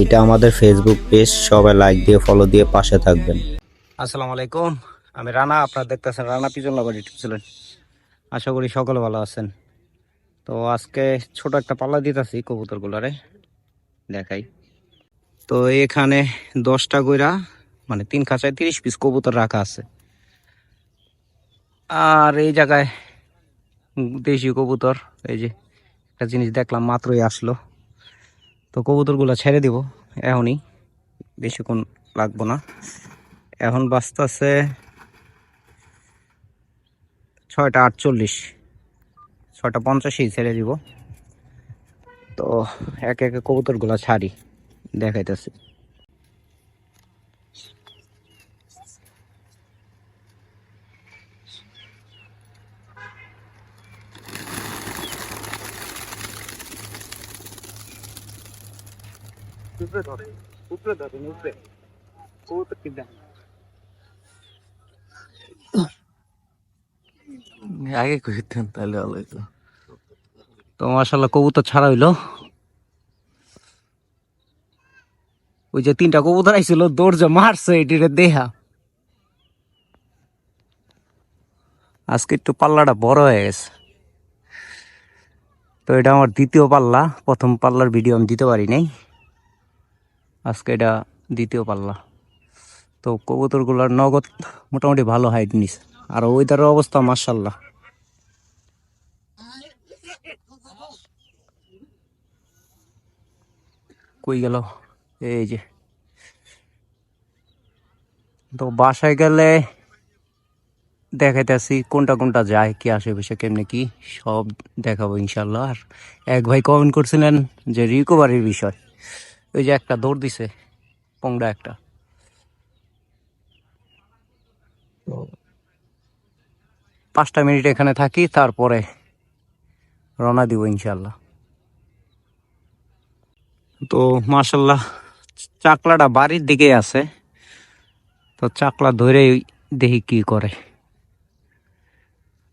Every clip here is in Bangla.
এটা আমাদের ফেসবুক পেজ সবাই লাইক দিয়ে ফলো দিয়ে পাশে থাকবেন। আসসালামু আলাইকুম, আমি রানা, আপনারা দেখতেছেন Rana pigeon lover YouTube channel আশা করি সকলে ভালো আছেন। তো আজকে ছোট একটা পাল্লা দিতেছি কবুতরগুলারে, দেখাই। তো এখানে দশটা কইরা মানে তিন খাঁচায় তিরিশ পিস কবুতর রাখা আছে। আর এই জায়গায় দেশি কবুতর, এই যে একটা জিনিস দেখলাম, মাত্রই আসলো। তো কবুতরগুলো ছেড়ে দিব, এখনই। বেশিক্ষণ লাগবো না। এখন বাঁচতেছে ছয়টা আটচল্লিশ, ছয়টা পঞ্চাশেই ছেড়ে দিব। তো একে একে কবুতরগুলো ছাড়ি, দেখাইতেছি। উপরে উপরে উপরে। আগে কইতেন তাহলে ভালো হইতো। তো কবুতর ছাড়া হইল। ওই যে তিনটা কবুতর আইছিল যে মারছে এটিরে দেহা। আজকে একটু পাল্লাটা বড় হয়ে গেছে। তো এটা আমার দ্বিতীয় পাল্লা, প্রথম পাল্লার ভিডিও আমি দিতে পারি নাই। আজকে এটা দ্বিতীয় পাল্লা। তো কবুতরগুলোর নগদ মোটামুটি ভালো হাইট নিস আর ওইটার অবস্থা মার্শাল্লাহ কই গেল? এই যে। তো বাসায় গেলে দেখাইতেছি কোনটা কোনটা যায়, কি আশেপাশে কেমনে কি, সব দেখাবো ইনশাল্লাহ আর এক ভাই কমেন্ট করছিলেন যে রিকভারির বিষয়। ওই যে একটা দৌড় দিছে, পংডা একটা। তো পাঁচটা মিনিট এখানে থাকি, তারপরে রওনা দিব ইনশাল্লাহ তো মার্শাল্লাহ চাকলাটা বাড়ির দিকে আছে। তো চাকলা ধরে দেখি কি করে।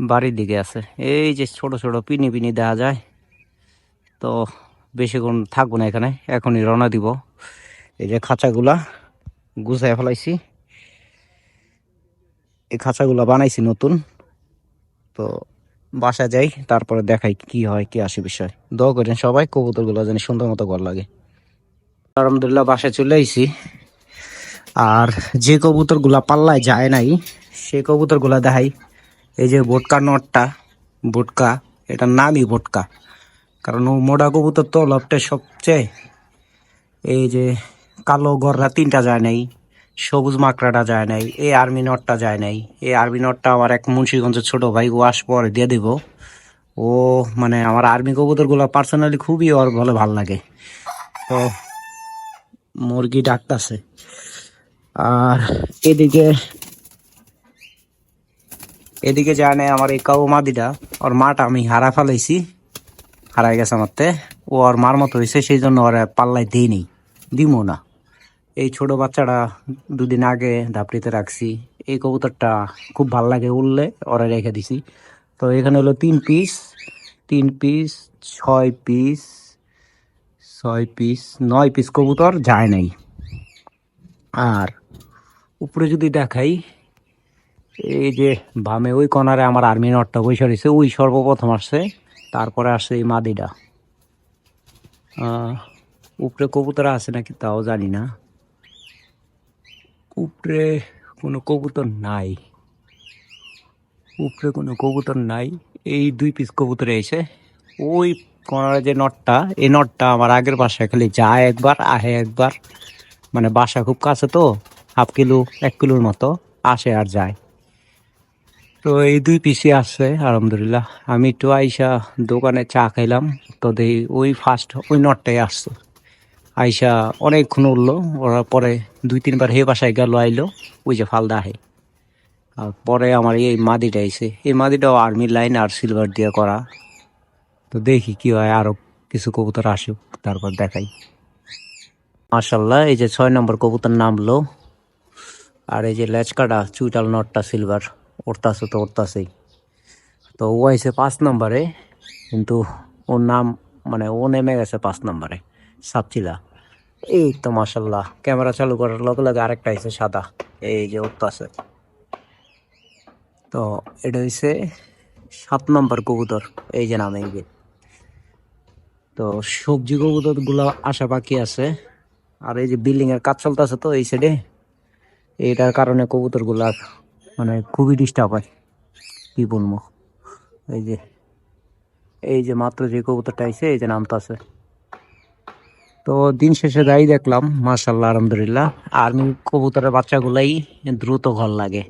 বাড়ির দিকে আছে। এই যে ছোট ছোট পিনি পিনি দেওয়া যায়। তো বেশিক্ষণ থাকব না এখানে। এখনই রওনা দিব। এই যে খাঁচাগুলা গুছাই ফেলাইছি। এই খাঁচাগুলা বানাইছি নতুন। তো বাসা যাই, তারপরে দেখাই কি হয়, কি আসে বিষয়। দোয়া করেন সবাই, কবুতরগুলো যেন সুন্দর মতো ঘর লাগে। আলহামদুলিল্লাহ, বাসায় চলে আইছি। আর যে কবুতরগুলা পাল্লায় যায় নাই সেই কবুতরগুলা দেখাই। এই যে বোটকা নটটা, বোটকা, এটার নামই বোটকা। কারণ ও মোটা কবুতর তো লপটে সবচেয়ে এই যে কালো গররা তিনটা যায় নাই, সবুজ মাকড়াটা যায় নাই, এই আর্মি নটটা যায় নাই। এই আর্মি নটটা আমার এক মুন্সীগঞ্জের ছোট ভাই, ও আস পরে দিয়ে দিব। ও মানে আমার আর্মি কবুতরগুলো পার্সোনালি খুবই ওর ভালো ভালো লাগে। তো মুরগি ডাকতাছে। আর এদিকে এদিকে জানে আমার এই কাউ মাদিটা, ওর মাটা আমি হারা ফেলাইছি। হারাই গেছে আমারতে ও ওর মার মতো হয়েছে সেই জন্য ওরা পাল্লাই দিই নেই দিমো না। এই ছোট বাচ্চাটা দুদিন আগে ধাপড়িতে রাখছি। এই কবুতরটা খুব ভালো লাগে উড়লে, ওরা রেখে দিছি। তো এখানে হলো তিন পিস। তিন পিস, ছয় পিস ছয় পিস, নয় পিস কবুতর যায় নাই। আর উপরে যদি দেখাই, এই যে বামে ওই কর্নারে আমার আর্মি নটটা বসে রয়েছে, ওই সর্বপ্রথম আসছে। তারপরে আসছে এই মাদিটা। উপরে কবুতর আছে নাকি তাও জানি না। উপরে কোনো কবুতর নাই। উপরে কোনো কবুতর নাই। এই দুই পিস কবুতর এসে ওই কর্নারে যে নটটা, এই নটটা আমার আগের বাসায় খালি যায় একবার, আহে একবার। মানে বাসা খুব কাছে তো, হাফ কিলো, এক কিলোর মতো, আসে আর যায়। তো এই দুই পিসি আসছে, আলহামদুলিল্লাহ। আমি একটু আইসা দোকানে চা খাইলাম। তো দেখি ওই ফার্স্ট ওই নটটাই আসছে। আইসা অনেকক্ষণ উঠল, ওরা পরে দুই, তিনবার হে বাসায় গেল, আইলো, ওই যে ফালদা আহে আর পরে আমার এই মাদিটা আইছে। এই মাদিটাও আর্মি লাইন আর সিলভার দিয়ে করা। তো দেখি কি হয় আরও কিছু কবুতর আসুক, তারপর দেখাই। মার্শাল্লাহ এই যে ছয় নম্বর কবুতর নামলো। আর এই যে লেচকাটা চুইটাল নটটা সিলভার উঠতাছে তো উঠতাছেই তো ও আইছে পাঁচ নম্বরে, কিন্তু ওর নাম মানে ও নেমে গেছে পাঁচ নম্বরে, সাপচিলা। এই তো মাসাল্লাহ ক্যামেরা চালু করার লগে লগে আরেকটা আছে সাদা, এই যে উত্তর তো এটা হচ্ছে সাত নম্বর কবুতর, এই যে নাম এই যে তো সবজি কবুতরগুলো আসা বাকি আছে, আর এই যে বিল্ডিং এর কাজ চলতেছে তো এই সাইডে এইটার কারণে কবুতরগুলার মানে খুবই ডিস্টার্ব হয়। কি বলব? এই যে এই যে মাত্র যে কবুতরটা আইছে, এই যে নামটা তো দিন শেষে যাই দেখলাম মার্শাল্লাহ আলহামদুলিল্লাহ। আর্মি কবুতরের বাচ্চাগুলাই দ্রুত ঘর লাগে।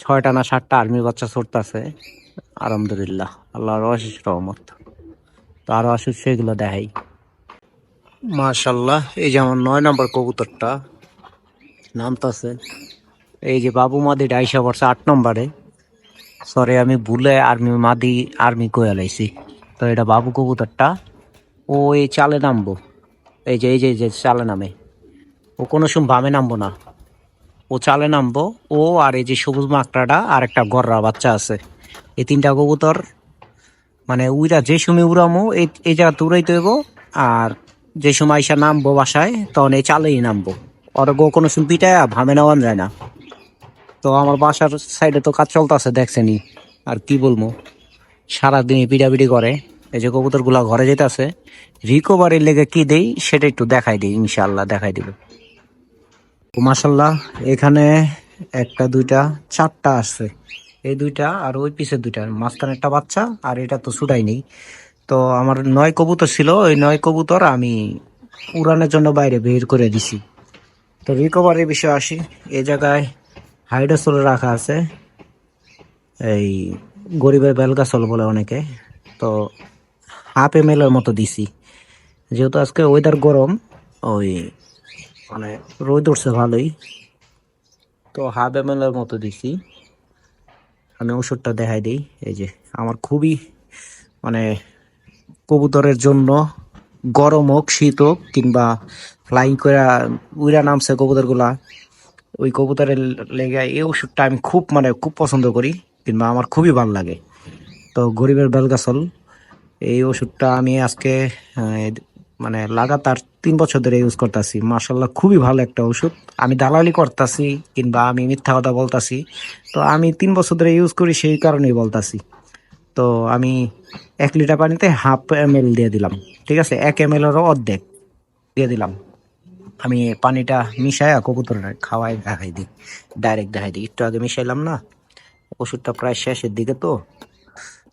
ছয়টা না সাতটা আর্মি বাচ্চা ছড়তাছে আলহামদুলিল্লাহ, আল্লাহর অশেষ রহমত। তো আরও আসুক, সেগুলো দেখাই। মার্শাল্লাহ এই যে আমার নয় নম্বর কবুতরটা, নামতাছে। এই যে বাবু মাদি ডাইসা পড়ছে আট নম্বরে। সরি আমি ভুলে আর্মি মাদি আর্মি কয়ে লাইছি। তো এটা বাবু কবুতরটা, ও এই চালে নামবো। এই যে এই যে যে চালে নামে। ও কোনো সময় বামে নামবো না। ও চালে নামবো, ও আর এই যে সবুজ মাকড়াটা আর একটা গররা বাচ্চা আছে। এই তিনটা কবুতর মানে উইরা যে সময় উড়ামো, এই এই জায়গা উড়াইতে হইব, আর যে সময় আইসা নামবো বাসায়, তখন এই চালেই নামবো। ওর গো কোনো সময় পিটায় ভামে নেওয়ান যায় না। তো আমার বাসার সাইডে তো কাজ চলতেছে দেখছেনি আর কি বলব? সারাদিন পিটাপিটি করে। এই যে কবুতরগুলা ঘরে যেতেছে রিকভারির লেগে কি দেই, সেটা একটু দেখাই দিই ইনশাল্লাহ দেখাই দিব। মাসাল্লাহ এখানে একটা, দুইটা, চারটা আছে এই দুইটা আর ওই পিছে দুইটা, মাঝখানে একটা বাচ্চা আর এটা তো ছুটাই নেই। তো আমার নয় কবুতর ছিল, ওই নয় কবুতর আমি উড়ানের জন্য বাইরে বের করে দিছি। তো রিকভারির বিষয়ে আসি। এই জায়গায় হাইড্রোসোল রাখা আছে। এই গরিবের বেলগাছল বলে অনেকে। তো হাফ এম এর মতো দিছি। যেহেতু আজকে ওয়েদার গরম, ওই মানে রোদ উঠছে ভালোই। তো হাফ এম এর মতো দিছি। আমি ওষুধটা দেখাই দিই। এই যে আমার খুবই মানে কবুতরের জন্য গরম হোক, শীত হোক, কিংবা ফ্লাইং করে উইরা নামছে কবুতরগুলা। ওই কবুতরের লেগে এই ওষুধটা আমি খুব মানে খুব পছন্দ করি, কিংবা আমার খুবই ভালো লাগে। তো গরিবের বেলগাছল, এই ওষুধটা আমি আজকে মানে লাগাতার তিন বছর ধরে ইউজ করতেছি। মার্শাল্লাহ খুবই ভালো একটা ওষুধ। আমি দালালি করতেছি, কিংবা আমি মিথ্যা কথা বলতাছি। তো আমি তিন বছর ধরে ইউজ করি, সেই কারণেই বলতাছি। তো আমি এক লিটার পানিতে হাফ এম দিয়ে দিলাম। ঠিক আছে, এক এম এলেরও অর্ধেক দিয়ে দিলাম। আমি পানিটা মিশাই কবুতর খাওয়াই দেখাই দিই। ডাইরেক্ট দেখাই দিই। একটু আগে মিশাইলাম না, ওষুধটা প্রায় শেষের দিকে তো।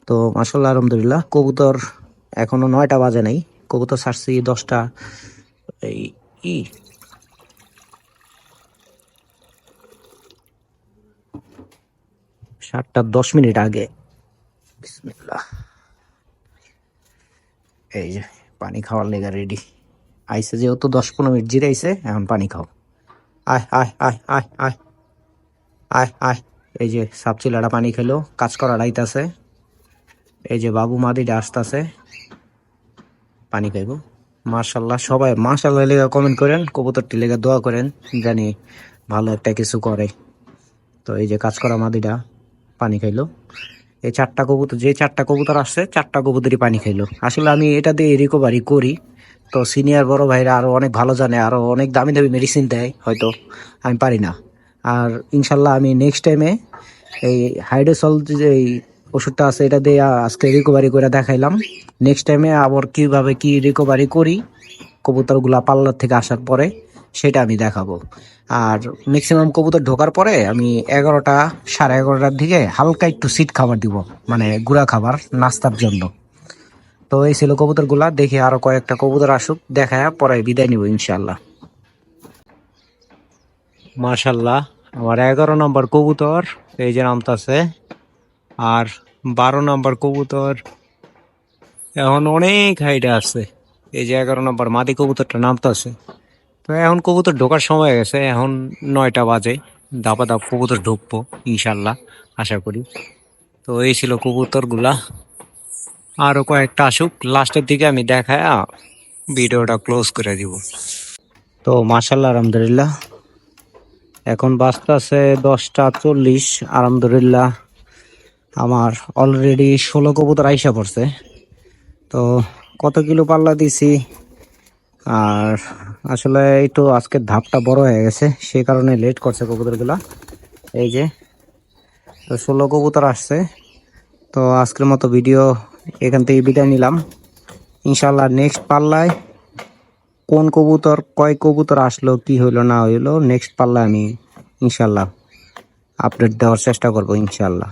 তো মাসাল্লাহ আলহামদুলিল্লাহ, কবুতর এখনও নয়টা বাজে নাই। কবুতর ছাড়ছি দশটা, এই, ই। সাতটা দশ মিনিট আগে। এই যে, পানি খাওয়ার লেগা রেডি আইসে যেহেতু দশ পনেরো মিনিট জিরাইছে, এখন পানি খাও। আয় আয় আয় আয় আয়। আয় আয়। এই যে সাপচিলাটা পানি খেলো, কাজ করা রাইতাছে এই যে বাবু মাদিটা আসতেছে। পানি খাইব। মার্শাল্লাহ সবাই মার্শাল্লাহ লেগে কমেন্ট করেন, কবুতরটি লেগে দোয়া করেন, জানি ভালো একটা কিছু করে। তো এই যে কাজ করা মাদিটা পানি খাইলো। এই চারটা কবুতর, যে চারটা কবুতর আসছে, চারটা কবুতরই পানি খাইলো। আসলে আমি এটা দিয়ে রিকভারি করি। তো সিনিয়র বড় ভাইরা আরও অনেক ভালো জানে, আরও অনেক দামি দামি মেডিসিন দেয়, হয়তো। আমি পারি না। আর ইনশাল্লাহ আমি নেক্সট টাইমে এই হাইড্রোসল যে ওষুধটা আছে, এটা দিয়ে আজকে রিকভারি করে দেখাইলাম। নেক্সট টাইমে আবার কীভাবে কি রিকভারি করি, কবুতরগুলা পাল্লার থেকে আসার পরে সেটা আমি দেখাবো। আর ম্যাক্সিমাম কবুতর ঢোকার পরে আমি এগারোটা, সাড়ে এগারোটার দিকে হালকা একটু সিট খাবার দিব মানে গুঁড়া খাবার, নাস্তার জন্য। তো এই ছিল কবুতরগুলা দেখি আরও কয়েকটা কবুতর আসুক দেখা পরে বিদায় নিব ইনশাল্লাহ মাশাল্লাহ আমার এগারো নম্বর কবুতর, এই যে নামতাছে, আর বারো নম্বর কবুতর, এখন অনেক হাইটে আছে। এই যে এগারো নম্বর মাদি কবুতরটা নামতাছে। তো এখন কবুতর ঢোকার সময় গেছে, এখন নয়টা বাজে দাপা দাপ কবুতর ঢুকবো ইনশাল্লাহ আশা করি। তো এই ছিল কবুতর গুলা আরও কয়েকটা আসুক, লাস্টের দিকে আমি দেখায় ভিডিওটা ক্লোজ করে দিব। তো মাসাল্লাহ আলহামদুলিল্লাহ। এখন বাজতে আছে দশটা চল্লিশ, আলহামদুলিল্লাহ। আমার অলরেডি ষোলো কবুতর আইসা পড়ছে। তো কত কিলো পাল্লা দিছি? আর আসলে এই তো আজকের ধাপটা বড় হয়ে গেছে সেই কারণে লেট করছে কবুতরগুলা। এই যে, তো ষোলো কবুতর আসছে। তো আজকের মতো ভিডিও এখান থেকে বিদায় নিলাম। ইনশাল্লাহ নেক্সট পাল্লায় কোন কবুতর, কয় কবুতর আসলো, কি হইল, না হইল নেক্সট পাল্লায় আমি ইনশাল্লাহ আপডেট দেওয়ার চেষ্টা করব ইনশাল্লাহ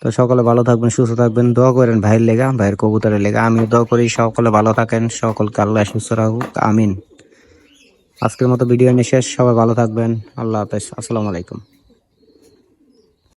তো সকলে ভালো থাকবেন, সুস্থ থাকবেন, দোয়া করেন ভাইয়ের লেগা, ভাইয়ের কবুতরের লেগা। আমিও দোয়া করি সকলে ভালো থাকেন, সকলকে আল্লাহ সুস্থ রাখুক, আমিন। আজকের মতো ভিডিও নিয়ে শেষ, সবাই ভালো থাকবেন, আল্লাহ হাফেজ, আসসালামু আলাইকুম।